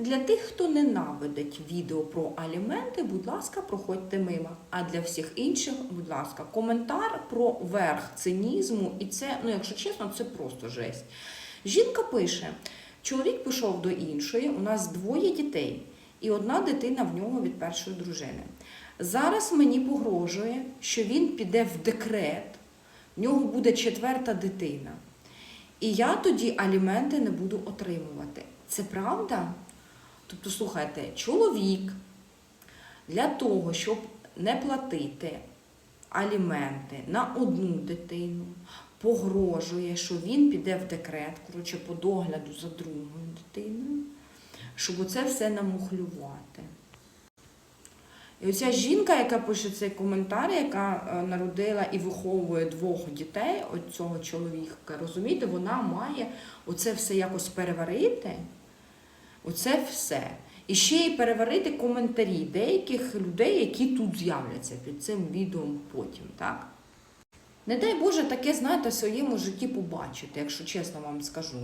Для тих, хто ненавидить відео про аліменти, будь ласка, проходьте мимо. А для всіх інших, будь ласка, коментар про верх цинізму, і це, ну якщо чесно, це просто жесть. Жінка пише: чоловік пішов до іншої, у нас двоє дітей, і одна дитина в нього від першої дружини. Зараз мені погрожує, що він піде в декрет, в нього буде четверта дитина. І я тоді аліменти не буду отримувати. Це правда? Тобто, слухайте, чоловік для того, щоб не платити аліменти на одну дитину, погрожує, що він піде в декрет, коротше, по догляду за другою дитиною, щоб оце все намухлювати. І оця жінка, яка пише цей коментар, яка е, народила і виховує двох дітей, от цього чоловіка, розумієте, вона має оце все якось переварити. Оце все. І ще й переварити коментарі деяких людей, які тут з'являться під цим відео потім, так? Не дай Боже таке, знаєте, в своєму житті побачити, якщо чесно вам скажу.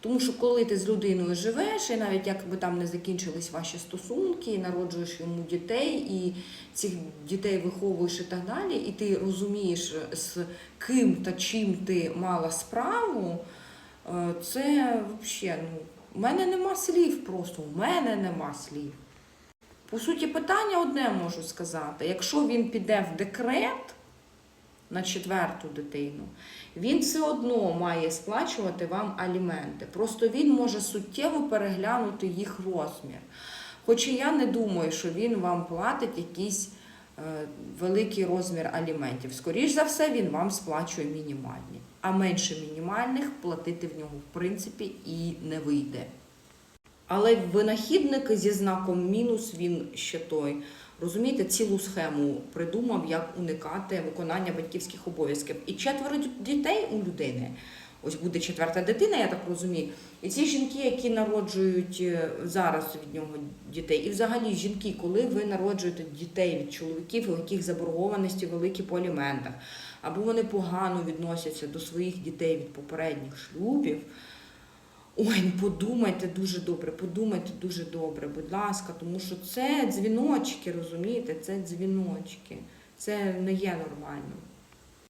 Тому що коли ти з людиною живеш, і навіть якби там не закінчились ваші стосунки, і народжуєш йому дітей, і цих дітей виховуєш і так далі, і ти розумієш, з ким та чим ти мала справу, е, це взагалі, ну, у мене нема слів просто, у мене нема слів. По суті, питання одне можу сказати: якщо він піде в декрет на четверту дитину, він все одно має сплачувати вам аліменти. Просто він може суттєво переглянути їх розмір. Хоча я не думаю, що він вам платить якийсь е, великий розмір аліментів. Скоріш за все, він вам сплачує мінімальні. А менше мінімальних платити в нього в принципі і не вийде. Але винахідник зі знаком мінус він ще той. Розумієте, цілу схему придумав, як уникати виконання батьківських обов'язків. І четверо дітей у людини. Ось буде четверта дитина, я так розумію. І ці жінки, які народжують е, зараз від нього дітей, і взагалі жінки, коли ви народжуєте дітей від чоловіків, у яких заборгованості великі по аліментах, або вони погано відносяться до своїх дітей від попередніх шлюбів. Ой, подумайте дуже добре, подумайте дуже добре, будь ласка, тому що це дзвіночки, розумієте, це дзвіночки. Це не є нормально.